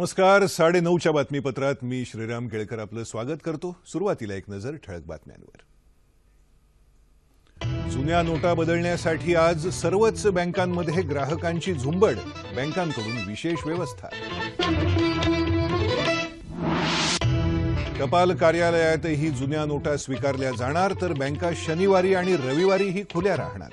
नमस्कार साडे नऊच्या बातमीपत्रात मी श्रीराम केळकर आपलं स्वागत करतो. सुरुवातीला एक नजर ठळक बातम्यांवर. जुन्या नोटा बदलण्यासाठी आज सर्वच बँकांमध्ये ग्राहकांची झुंबड बँकांकडून विशेष व्यवस्था. टपाल कार्यालयातही जुन्या नोटा स्वीकारल्या जाणार तर बँका शनिवारी आणि रविवारीही खुल्या राहणार.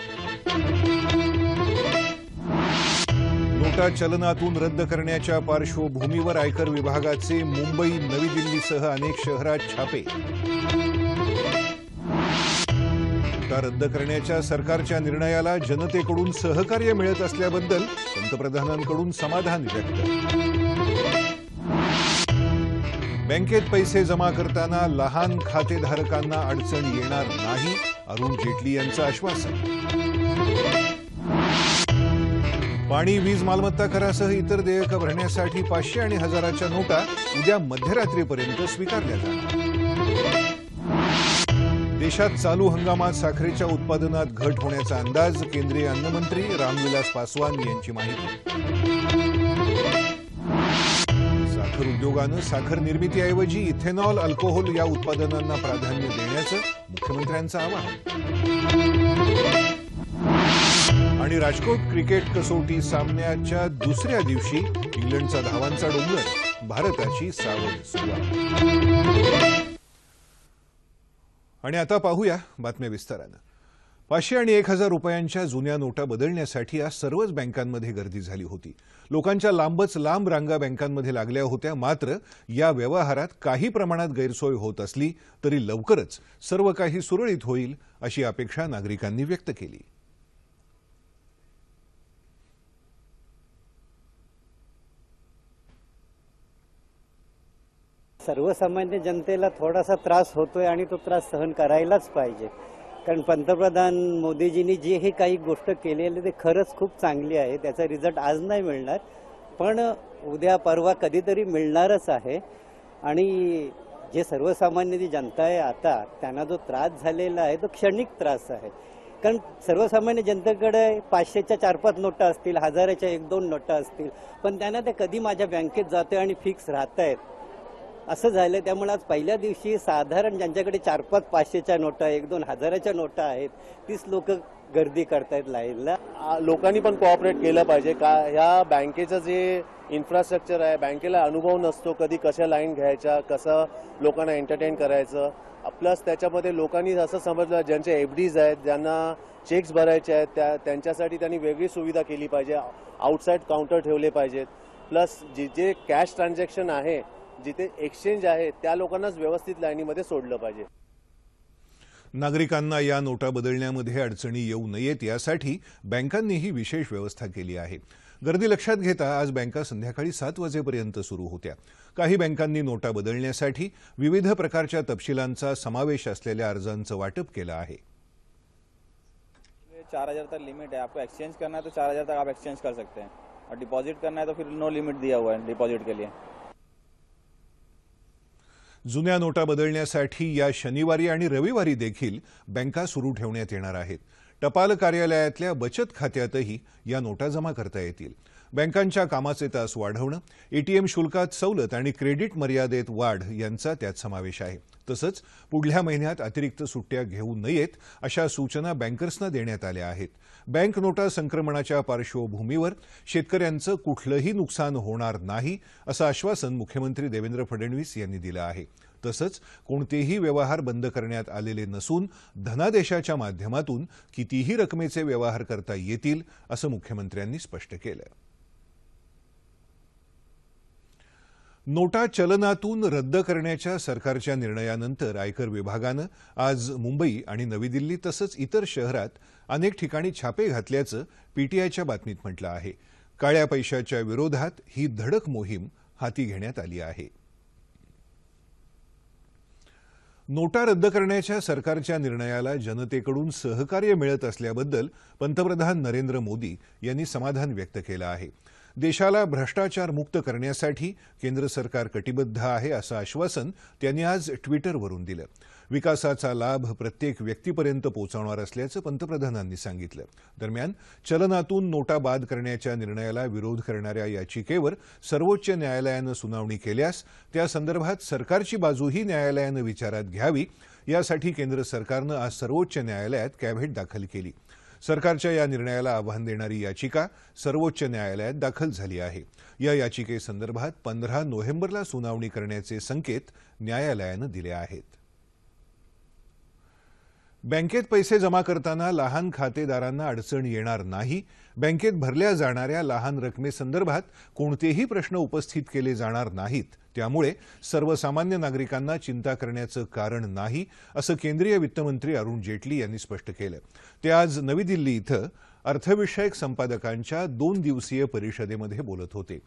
नोटा चलनातून रद्द करण्याच्या पार्श्वभूमीवर आयकर विभागाचे मुंबई नवी दिल्लीसह अनेक शहरात छापे. नोटा रद्द करण्याच्या सरकारच्या निर्णयाला जनतेकडून सहकार्य मिळत असल्याबद्दल पंतप्रधानांकडून समाधान व्यक्त. बँकेत पैसे जमा करताना लहान खातेधारकांना अडचण येणार नाही अरुण जेटली यांचं आश्वासन. पाणी वीज मालमत्ता करासह इतर देयकं भरण्यासाठी पाचशे आणि हजाराच्या नोटा उद्या मध्यरात्रीपर्यंत स्वीकारल्या जातात देशात चालू हंगामात साखरेच्या उत्पादनात घट होण्याचा अंदाज केंद्रीय अन्नमंत्री रामविलास पासवान यांची माहिती. साखर उद्योगानं साखर निर्मितीऐवजी इथेनॉल अल्कोहोल या उत्पादनांना प्राधान्य देण्याचं मुख्यमंत्र्यांचं आवाहन. आणि राजकोट क्रिकेट कसोटी सामन्याच्या दुसऱ्या दिवशी इंग्लंडचा धावांचा डोंगर भारताची सावध सुरुवात. आणि आता पाहूया बातम्या विस्तारानं. पाचशे आणि एक हजार रुपयांच्या जुन्या नोटा बदलण्यासाठी आज सर्वच बँकांमध्ये गर्दी झाली होती. लोकांच्या लांबच लांब रांगा बँकांमध्ये लागल्या होत्या मात्र या व्यवहारात काही प्रमाणात गैरसोय होत असली तरी लवकरच सर्व काही सुरळीत होईल अशी अपेक्षा नागरिकांनी व्यक्त केली. सर्वसामान्य जनतेला थोडासा त्रास होतोय आणि तो त्रास सहन करायलाच पाहिजे. कारण पंतप्रधान मोदीजींनी जे हे काही गोष्ट केलेली ते खरंच खूप चांगली आहे. त्याचा रिझल्ट आज नाही मिळणार. पण उद्या परवा कधीतरी मिळणारच आहे. आणि जे सर्वसामान्य जी जनता आहे आता त्यांना जो त्रास झालेला आहे तो क्षणिक त्रास आहे. कारण सर्वसामान्य जनतेकडे पाचशेच्या चार पाच नोटा असतील हजाराच्या एक दोन नोटा असतील पण त्यांना ते कधी माझ्या बँकेत जाते आणि फिक्स राहत आहेत असं झालं त्यामुळे आज पहिल्या दिवशी साधारण ज्यांच्याकडे चार पाच पाचशेच्या नोटा एक दोन हजाराच्या नोटा आहेत तीच लोक गर्दी करतायत लाईनला. लोकांनी पण कोऑपरेट केलं पाहिजे. का ह्या बँकेचं जे इन्फ्रास्ट्रक्चर आहे बँकेला अनुभव नसतो कधी कशा लाईन घ्यायच्या कसं लोकांना एंटरटेन करायचं. प्लस त्याच्यामध्ये लोकांनी असं समजलं ज्यांचे एफ डीज आहेत ज्यांना चेक्स भरायचे आहेत त्या त्यांच्यासाठी त्यांनी वेगळी सुविधा केली पाहिजे. आउटसाईड काउंटर ठेवले पाहिजेत. प्लस जे जे कॅश ट्रान्झॅक्शन आहे जिथे एक्सचेंज आहे त्या लोकांनाच व्यवस्थित लाईनीमध्ये सोडलं पाहिजे. नागरिकांना या नोटा बदलण्यामध्ये अडचणी येऊ नयेत यासाठी बँकांनीही विशेष व्यवस्था केली आहे. गर्दी लक्षात घेता आज बँका संध्याकाळी सात वाजेपर्यंत सुरू होत्या. काही बँकांनी नोटा बदलण्यासाठी विविध प्रकारच्या तपशिलांचा समावेश असलेल्या अर्जांचं वाटप केलं आहे. ये चार हजार तक लिमिट है आपको एक्सचेंज करना है तो चार हजार तक आप एक्सचेंज कर सकते हैं. और डिपॉजिट करना है तो फिर नो लिमिट दिया हुआ है डिपॉजिट के लिए. जुन्या नोटा बदलण्यासाठी या शनिवारी आणि रविवारी देखील बँका सुरू ठेवण्यात येणार आहेत. टपाल कार्यालयातल्या बचत खात्यातही या नोटा जमा करता येतील. बँकांच्या कामाचे तास वाढवणं एटीएम शुल्कात सवलत आणि क्रेडिट मर्यादेत वाढ यांचा त्यात समावेश आहे. तसंच पुढल्या महिन्यात अतिरिक्त सुट्ट्या घेऊ नयेत अशा सूचना बँकर्सना देण्यात आल्या आहेत. बँक नोटा संक्रमणाच्या पार्श्वभूमीवर शेतकऱ्यांचं कुठलंही नुकसान होणार नाही असं आश्वासन मुख्यमंत्री देवेंद्र फडणवीस यांनी दिलं आहे. तसंच कोणतेही व्यवहार बंद करण्यात आलेले नसून धनादेशाच्या माध्यमातून कितीही रकमेचे व्यवहार करता येतील असं मुख्यमंत्र्यांनी स्पष्ट केलं. नोटा चलनातून रद्द करण्याच्या सरकारच्या निर्णयानंतर आयकर विभागानं आज मुंबई आणि नवी दिल्ली तसंच इतर शहरात अनेक ठिकाणी छापे घातल्याचं पीटीआयच्या बातमीत म्हटलं आहे. काळ्या पैशाच्या विरोधात ही धडक मोहीम हाती घेण्यात आली आहे. नोटा रद्द करण्याच्या सरकारच्या निर्णयाला जनतेकडून सहकार्य मिळत असल्याबद्दल पंतप्रधान नरेंद्र मोदी यांनी समाधान व्यक्त केलं आहे. देशाला भ्रष्टाचार मुक्त करण्यासाठी केंद्र सरकार कटिबद्ध आहे असं आश्वासन त्यांनी आज ट्विटरवरून दिलं. विकासाचा लाभ प्रत्येक व्यक्तीपर्यंत पोहोचवणार असल्याचं पंतप्रधानांनी सांगितलं. दरम्यान चलनातून नोटा बाद करण्याच्या निर्णयाला विरोध करणाऱ्या याचिकेवर सर्वोच्च न्यायालयानं सुनावणी केल्यास त्या संदर्भात सरकारची बाजूही न्यायालयानं विचारात घ्यावी यासाठी केंद्र सरकारनं आज सर्वोच्च न्यायालयात कॅव्हेट दाखल केली. सरकारच्या या निर्णयाला आव्हान देणारी याचिका सर्वोच्च न्यायालयात दाखल झाली आहे. या याचिकेसंदर्भात पंधरा नोव्हेंबरला सुनावणी करण्याचे संकेत न्यायालयानं दिले आहेत. बँकेत पैसे जमा करताना लहान खातेदारांना अडचण येणार नाही. बँकेत भरल्या जाणाऱ्या लहान रकमेसंदर्भात कोणतेही प्रश्न उपस्थित केले जाणार नाहीत. त्यामुळे सर्वसामान्य नागरिकांना चिंता करण्याचं कारण नाही असं केंद्रीय वित्तमंत्री अरुण जेटली यांनी स्पष्ट केलं. ते आज नवी दिल्ली इथं अर्थविषयक संपादकांच्या दोन दिवसीय परिषदेमध्ये बोलत होते.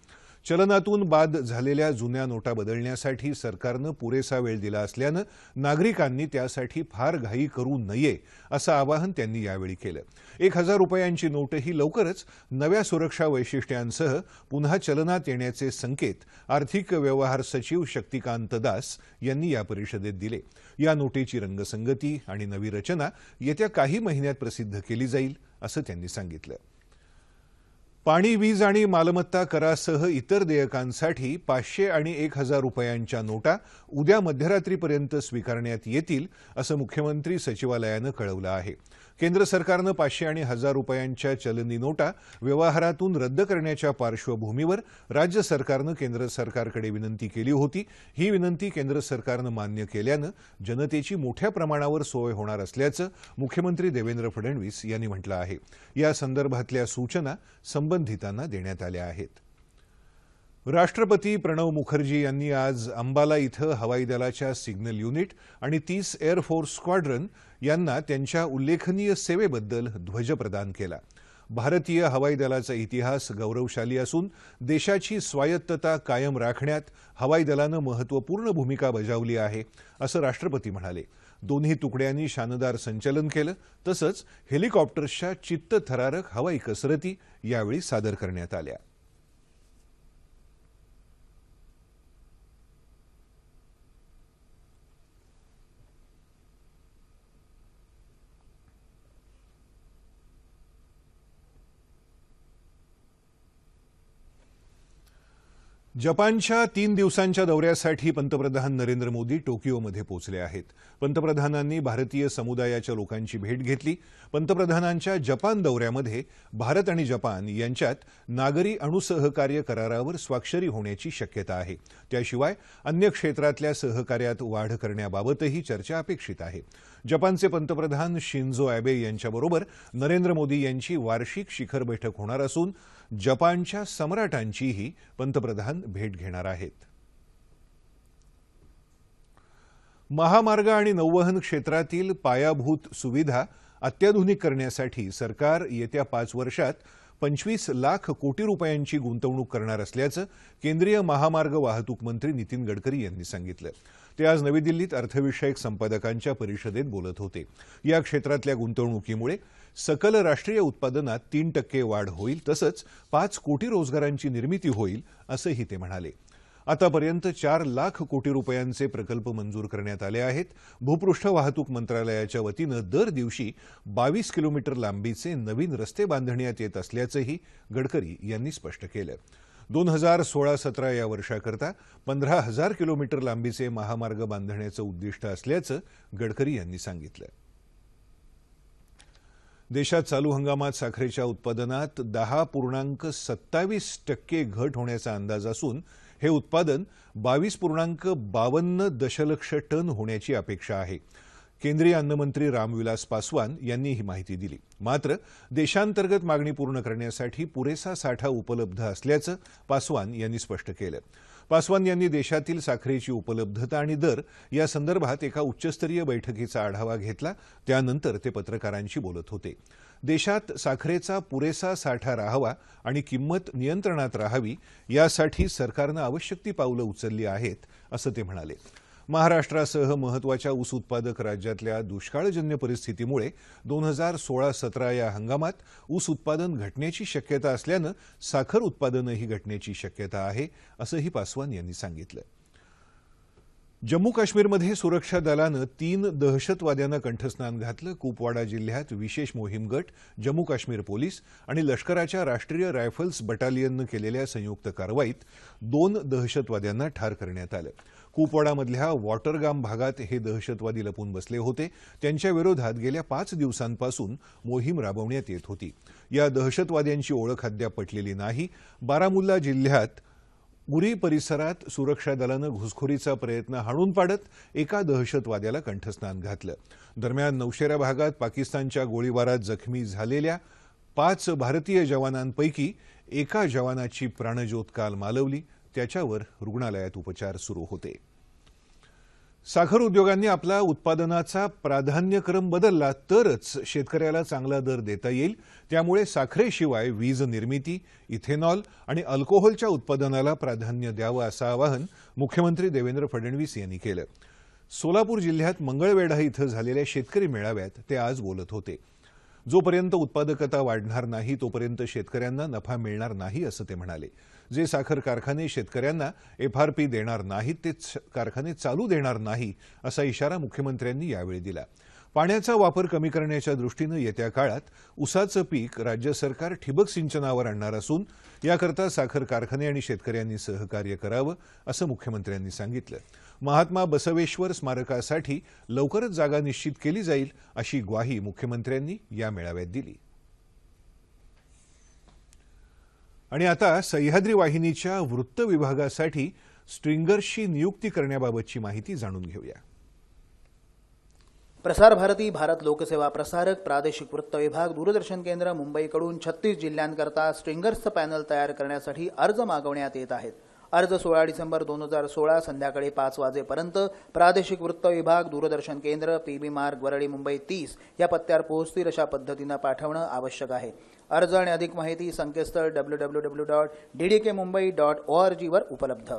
चलनातून बाद झालेल्या जुन्या नोटा बदलण्यासाठी सरकारनं पुरेसा वेळ दिला असल्यानं नागरिकांनी त्यासाठी फार घाई करू नये असं आवाहन त्यांनी यावेळी केलं. एक हजार रुपयांची नोटही लवकरच नव्या सुरक्षा वैशिष्ट्यांसह पुन्हा चलनात येण्याचे संकेत आर्थिक व्यवहार सचिव शक्तिकांत दास यांनी या परिषदेत दिले. या नोटेची रंगसंगती आणि नवी रचना येत्या काही महिन्यात प्रसिद्ध केली जाईल असं त्यांनी सांगितलं. पाणी वीज आणि मालमत्ता करासह इतर देयकांसाठी पाचशे आणि एक हजार रुपयांच्या नोटा उद्या मध्यरात्रीपर्यंत स्वीकारण्यात येतील असं मुख्यमंत्री सचिवालयानं कळवलं आहे. केंद्र सरकारनं पाचशे आणि हजार रुपयांच्या चलनी नोटा व्यवहारातून रद्द करण्याच्या पार्श्वभूमीवर राज्य सरकारनं केंद्र सरकारकडे विनंती केली होती. ही विनंती केंद्र सरकारनं मान्य केल्यानं जनतेची मोठ्या प्रमाणावर सोय होणार असल्याचं मुख्यमंत्री देवेंद्र फडणवीस यांनी म्हटलं आहे. या संदर्भातल्या सूचना संबंध संबंधितांना देण्यात आल्या आहेत. राष्ट्रपती प्रणव मुखर्जी यांनी आज अंबाला इथं हवाई दलाच्या सिग्नल युनिट आणि तीस एअरफोर्स स्क्वाड्रन यांना त्यांच्या उल्लेखनीय सेवेबद्दल ध्वज प्रदान केला. भारतीय हवाई दलाचा इतिहास गौरवशाली असून देशाची स्वायत्तता कायम राखण्यात हवाई दलानं महत्त्वपूर्ण भूमिका बजावली आहे असं राष्ट्रपती म्हणाले. दोन्ही तुकड्यांनी शानदार संचलन केलं. तसंच हेलिकॉप्टर्सच्या चित्तथरारक हवाई कसरती यावेळी सादर करण्यात आल्या. जपानच्या तीन दिवसांच्या दौऱ्यासाठी पंतप्रधान नरेंद्र मोदी टोकियोमध्ये पोहोचले आहेत. पंतप्रधानांनी भारतीय समुदायाच्या लोकांची भेट घेतली. पंतप्रधानांच्या जपान दौऱ्यामध्ये भारत आणि जपान यांच्यात नागरी अणुसहकार्य करारावर स्वाक्षरी होण्याची शक्यता आहे. त्याशिवाय अन्य क्षेत्रातल्या सहकार्यात वाढ करण्याबाबतही चर्चा अपेक्षित आहे. जपानचे पंतप्रधान शिंझो अॅबे यांच्याबरोबर नरेंद्र मोदी यांची वार्षिक शिखर बैठक होणार असून जपानच्या सम्राटांचीही पंतप्रधान भेट घेणार आहेत. महामार्ग आणि नौवहन क्षेत्रातील पायाभूत सुविधा अत्याधुनिक करण्यासाठी सरकार येत्या पाच वर्षात पंचवीस लाख कोटी रुपयांची गुंतवणूक करणार असल्याचं केंद्रीय महामार्ग वाहतूक मंत्री नितीन गडकरी यांनी सांगितलं. ते आज नवी दिल्लीत अर्थविषयक संपादकांच्या परिषदेत बोलत होते. या क्षेत्रातल्या गुंतवणुकीमुळे सकल राष्ट्रीय उत्पादनात तीन टक्के वाढ होईल तसंच पाच कोटी रोजगारांची निर्मिती होईल असंही ते म्हणाले. आतापर्यंत चार लाख कोटी रुपयांचे प्रकल्प मंजूर करण्यात आले आहेत. भूपृष्ठ वाहतूक मंत्रालयाच्या वतीनं दर दिवशी बावीस किलोमीटर लांबीचे नवीन रस्ते बांधण्यात येत असल्याचंही गडकरी यांनी स्पष्ट केलं. दोन हजार सोळा सतरा या वर्षाकरता पंधरा हजार किलोमीटर लांबीचे महामार्ग बांधण्याचं उद्दिष्ट असल्याचं गडकरी यांनी सांगितलं. देशात चालू हंगामात साखरेच्या उत्पादनात दहा पूर्णांक सत्तावीस टक्के घट होण्याचा अंदाज असून हे उत्पादन बावीस पूर्णांक बावन्न दशलक्ष टन होण्याची अपेक्षा आहे. केंद्रीय अन्नमंत्री रामविलास पासवान यांनी ही माहिती दिली. मात्र देशांतर्गत मागणी पूर्ण करण्यासाठी पुरेसा साठा उपलब्ध असल्याचं पासवान यांनी स्पष्ट केलं. पासवान यांनी देशातील साखरेची उपलब्धता आणि दर या संदर्भात एका उच्चस्तरीय बैठकीचा आढावा घेतला. त्यानंतर ते पत्रकारांशी बोलत होते. देशात साखरेचा पुरेसा साठा राहावा आणि किंमत नियंत्रणात राहावी यासाठी सरकारनं आवश्यक ती पावलं उचलली आहेत असं ते म्हणाले. महाराष्ट्रासह महत्त्वाच्या ऊस उत्पादक राज्यातल्या दुष्काळजन्य परिस्थितीमुळे दोन हजार सोळा सतरा या हंगामात ऊस उत्पादन घटण्याची शक्यता असल्यानं साखर उत्पादनही घटण्याची शक्यता आहे असंही पासवान यांनी सांगितलं. जम्मू काश्मीरमध्ये सुरक्षा दलानं तीन दहशतवाद्यांना कंठस्नान घातलं. कुपवाडा जिल्ह्यात विशेष मोहीम गट जम्मू काश्मीर पोलीस आणि लष्कराच्या राष्ट्रीय रायफल्स बटालियननं केलेल्या संयुक्त कारवाईत दोन दहशतवाद्यांना ठार करण्यात आलं. कुपवाडामधल्या वॉटरगाम भागात हे दहशतवादी लपून बसले होते. त्यांच्या विरोधात गेल्या पाच दिवसांपासून मोहीम राबवण्यात येत होती. या दहशतवाद्यांची ओळख अद्याप पटलेली नाही. बारामुल्ला जिल्ह्यात उरी परिसरात सुरक्षा दलानं घुसखोरीचा प्रयत्न हाणून पाडत एका दहशतवाद्याला कंठस्नान घातलं. दरम्यान नौशेरा भागात पाकिस्तानच्या गोळीबारात जखमी झालेल्या पाच भारतीय जवानांपैकी एका जवानाची प्राणज्योत काल मालवली. त्याच्यावर रुग्णालयात उपचार सुरू होते. साखर उद्योगांनी आपला उत्पादनाचा प्राधान्यक्रम बदलला तरच शेतकऱ्याला चांगला दर देता येईल. त्यामुळे साखरेशिवाय वीज निर्मिती इथेनॉल आणि अल्कोहोलच्या उत्पादनाला प्राधान्य द्यावं असं आवाहन मुख्यमंत्री देवेंद्र फडणवीस यांनी केलं. सोलापूर जिल्ह्यात मंगळवेढा इथं झालेल्या शेतकरी मेळाव्यात ते आज बोलत होते. जोपर्यंत उत्पादकता वाढणार नाही तोपर्यंत शेतकऱ्यांना नफा मिळणार नाही असं ते म्हणाले. जे साखर कारखाने शेतकऱ्यांना एफआरपी देणार नाहीत ते कारखाने चालू देणार नाही असा इशारा मुख्यमंत्र्यांनी यावेळी दिला. पाण्याचा वापर कमी करण्याच्या दृष्टीनं येत्या काळात उसाचं पीक राज्य सरकार ठिबक सिंचनावर आणणार असून याकरता साखर कारखाने आणि शेतकऱ्यांनी सहकार्य करावं असं मुख्यमंत्र्यांनी सांगितलं. महात्मा बसवेश्वर स्मारकासाठी लवकरच जागा निश्चित केली जाईल अशी ग्वाही मुख्यमंत्र्यांनी या मेळाव्यात दिली. आणि आता सह्याद्री वाहिनीच्या वृत्त विभागासाठी स्ट्रिंगर्सची नियुक्ती करण्याबाबतची माहिती जाणून घेऊया. प्रसार भारती भारत लोकसेवा प्रसारक प्रादेशिक वृत्त विभाग दूरदर्शन केंद्र मुंबईकडून छत्तीस जिल्ह्यांकरता स्ट्रिंगर्सचं पॅनल तयार करण्यासाठी अर्ज मागवण्यात येत आहेत. अर्ज सोळा डिसेंबर दोन हजार सोळा संध्याकाळी पाच वाजेपर्यंत प्रादेशिक वृत्त विभाग दूरदर्शन केंद्र पीबी मार्ग वरळी मुंबई तीस या पत्त्यावर पोहोचतील अशा पद्धतीनं पाठवणं आवश्यक आहे. अर्ज आणि अधिक माहिती संकेतस्थळ W W W dot D D K Mumbai dot O R जीवर उपलब्ध.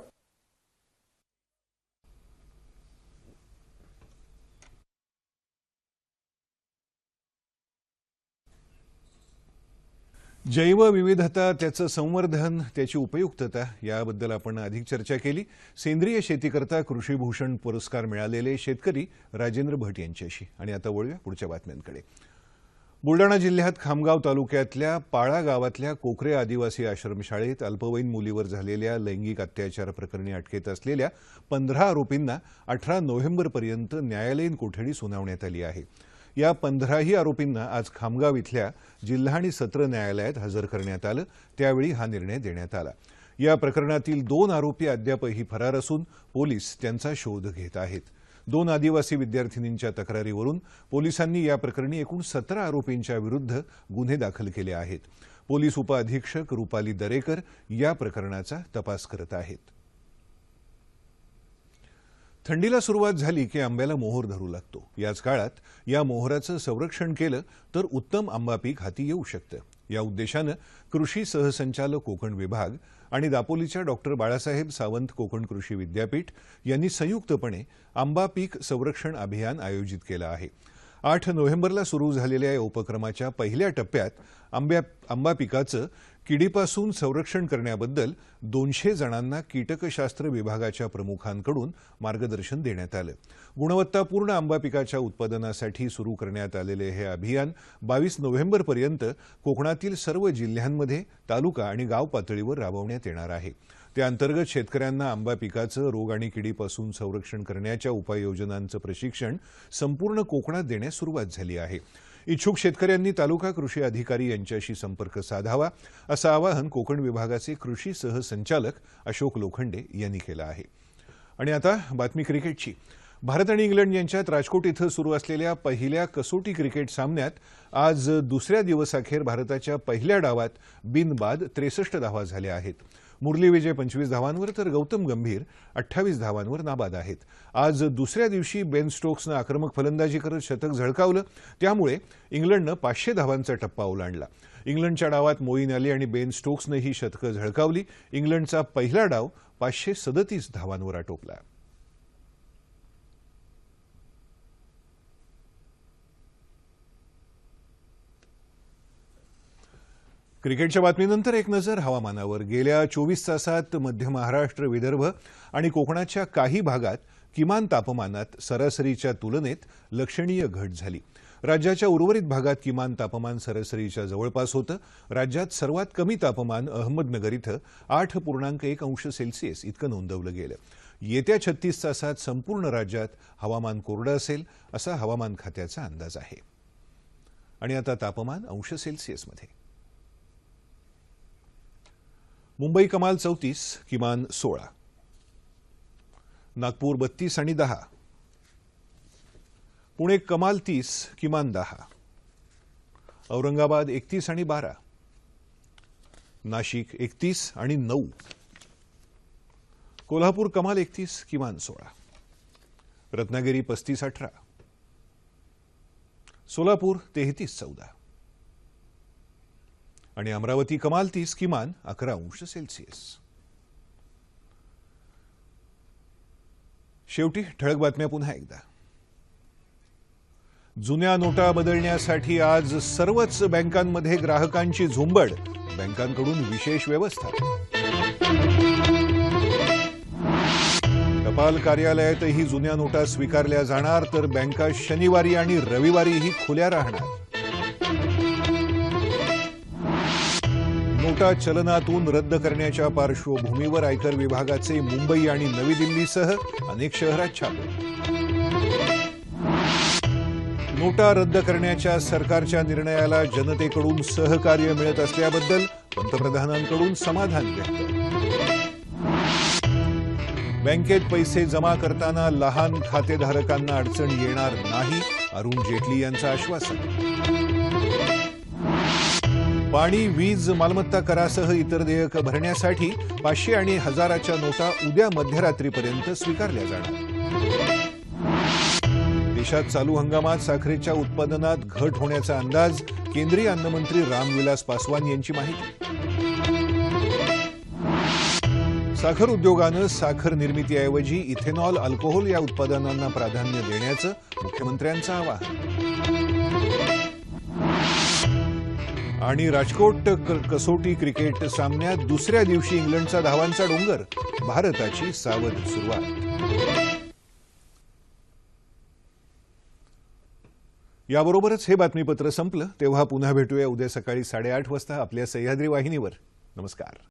जैवविविधता त्याचं संवर्धन त्याची उपयुक्तता याबद्दल आपण अधिक चर्चा केली. सेंद्रिय शेतीकरता कृषीभूषण पुरस्कार मिळालेले शेतकरी राजेंद्र भट यांच्याशी. आणि आता वळूया पुढच्या बातम्यांकडे. बुलडाणा जिल्ह्यात खामगाव तालुक्यातल्या पाळा गावातल्या कोकरे आदिवासी आश्रमशाळेत अल्पवयीन मुलीवर झालेल्या लैंगिक अत्याचार प्रकरणी अटकेत असलेल्या पंधरा आरोपींना अठरा नोव्हेंबरपर्यंत न्यायालयीन कोठडी सुनावण्यात आली आहे. या पंधराही आरोपींना आज खामगाव इथल्या जिल्हा आणि सत्र न्यायालयात हजर करण्यात आलं. त्यावेळी हा निर्णय देण्यात आला. या प्रकरणातील दोन आरोपी अद्यापही फरार असून पोलीस त्यांचा शोध घेत आहेत. दोन आदिवासी विद्यार्थिनींच्या तक्रारीवरून पोलिसांनी या प्रकरणी एकूण सतरा आरोपींच्या विरुद्ध गुन्हे दाखल केले आहेत. पोलीस उपअधीक्षक रुपाली दरेकर या प्रकरणाचा तपास करत आहेत. थंडीला सुरुवात झाली की आंब्याला मोहर धरू लागतो. याच काळात या मोहराचं संरक्षण केलं तर उत्तम आंबा पीक हाती येऊ शकतं. या उद्देशानं कृषी सहसंचालक कोकण विभाग आणि दापोलीच्या डॉक्टर बाळासाहेब सावंत कोकण कृषी विद्यापीठ यांनी संयुक्तपणे आंबा पीक संरक्षण अभियान आयोजित केलं आहे. आठ नोव्हेंबरला सुरू झालेल्या या उपक्रमाच्या पहिल्या टप्प्यात आंब्या आंबा पिकाचं किडीपासून संरक्षण करण्याबद्दल दोनशे जणांना कीटकशास्त्र विभागाच्या प्रमुखांकडून मार्गदर्शन देण्यात आलं. गुणवत्तापूर्ण आंबा पिकाच्या उत्पादनासाठी सुरू करण्यात आलेले हे अभियान बावीस नोव्हेंबरपर्यंत कोकणातील सर्व जिल्ह्यांमध्ये तालुका आणि गाव पातळीवर राबवण्यात येणार आहे. त्याअंतर्गत शेतकऱ्यांना आंबा पिकाचं रोग आणि किडीपासून संरक्षण करण्याच्या उपाययोजनांचं प्रशिक्षण संपूर्ण कोकणात देण्यास सुरुवात झाली आहे. इच्छुक शेतकऱ्यांनी तालुका कृषी अधिकारी यांच्याशी संपर्क साधावा असं आवाहन कोकण विभागाचे कृषी सहसंचालक अशोक लोखंडे यांनी केलं आहे. आणि आता बातमी क्रिकेटची. भारत आणि इंग्लंड यांच्यात राजकोट इथं सुरू असलेल्या पहिल्या कसोटी क्रिकेट सामन्यात आज दुसऱ्या दिवसाखेर भारताच्या पहिल्या डावात बिनबाद त्रेसष्ट धावा झाल्या आहेत. मुरली विजय पंचवीस धावांवर तर गौतम गंभीर अठ्ठावीस धावांवर नाबाद आहेत. आज दुसऱ्या दिवशी बेन स्टोक्सनं आक्रमक फलंदाजी करत शतक झळकावलं. त्यामुळे इंग्लंडनं पाचशे धावांचा टप्पा ओलांडला. इंग्लंडच्या डावात मोईन अली आणि बेन स्टोक्सनं ही शतकं झळकावली. इंग्लंडचा पहिला डाव पाचशे सदतीस धावांवर आटोपला. क्रिकेटच्या बातमीनंतर एक नजर हवामानावर. गेल्या चोवीस तासात मध्य महाराष्ट्र विदर्भ आणि कोकणाच्या काही भागात किमान तापमानात सरासरीच्या तुलनेत लक्षणीय घट झाली. राज्याच्या उर्वरित भागात किमान तापमान सरासरीच्या जवळपास होतं. राज्यात सर्वात कमी तापमान अहमदनगर इथं आठ पूर्णांक एक अंश सेल्सिअस इतकं नोंदवलं गेलं. येत्या छत्तीस तासात संपूर्ण राज्यात हवामान कोरडं असेल असा हवामान खात्याचा अंदाज आहे. आणि आता तापमान अंश सेल्सिअसमध्ये. मुंबई कमाल चौतीस किमान सोळा. नागपूर बत्तीस आणि दहा. पुणे कमाल तीस किमान दहा. औरंगाबाद एकतीस आणि बारा. नाशिक एकतीस आणि नऊ. कोल्हापूर कमाल एकतीस किमान सोळा. रत्नागिरी पस्तीस अठरा. सोलापूर तेहतीस चौदा. आणि अमरावती कमाल तीस किमान अकरा अंश सेल्सिअस. शेवटी ठळक बातम्या पुन्हा एकदा. जुन्या नोटा बदलण्यासाठी आज सर्वच बँकांमध्ये ग्राहकांची झुंबड बँकांकडून विशेष व्यवस्था. टपाल कार्यालयातही जुन्या नोटा स्वीकारल्या जाणार तर बँका शनिवारी आणि रविवारीही खुल्या राहणार. नोटा चलनातून रद्द करण्याच्या पार्श्वभूमीवर आयकर विभागाचे मुंबई आणि नवी दिल्लीसह अनेक शहरात छापे. नोटा रद्द करण्याच्या सरकारच्या निर्णयाला जनतेकडून सहकार्य मिळत असल्याबद्दल पंतप्रधानांकडून समाधान व्यक्त. बँकेत पैसे जमा करताना लहान खातेधारकांना अडचण येणार नाही अरुण जेटली यांचं आश्वासन. पाणी वीज मालमत्ता करासह इतर देयक भरण्यासाठी पाचशे आणि हजाराच्या नोटा उद्या मध्यरात्रीपर्यंत स्वीकारल्या जाणार. देशात चालू हंगामात साखरेच्या उत्पादनात घट होण्याचा अंदाज केंद्रीय अन्नमंत्री रामविलास पासवान यांची माहिती. साखर उद्योगानं साखर निर्मितीऐवजी इथेनॉल अल्कोहोल या उत्पादनांना प्राधान्य देण्याचं मुख्यमंत्र्यांचं आवाहन. आणि राजकोट क- कसोटी क्रिकेट सामन्यात दुसऱ्या दिवशी इंग्लंडचा धावांचा डोंगर भारताची सावध सुरुवात. याबरोबरच हे बातमीपत्र संपलं तेव्हा पुन्हा भेटूया उद्या सकाळी साडेआठ वाजता आपल्या सह्याद्री वाहिनीवर. नमस्कार.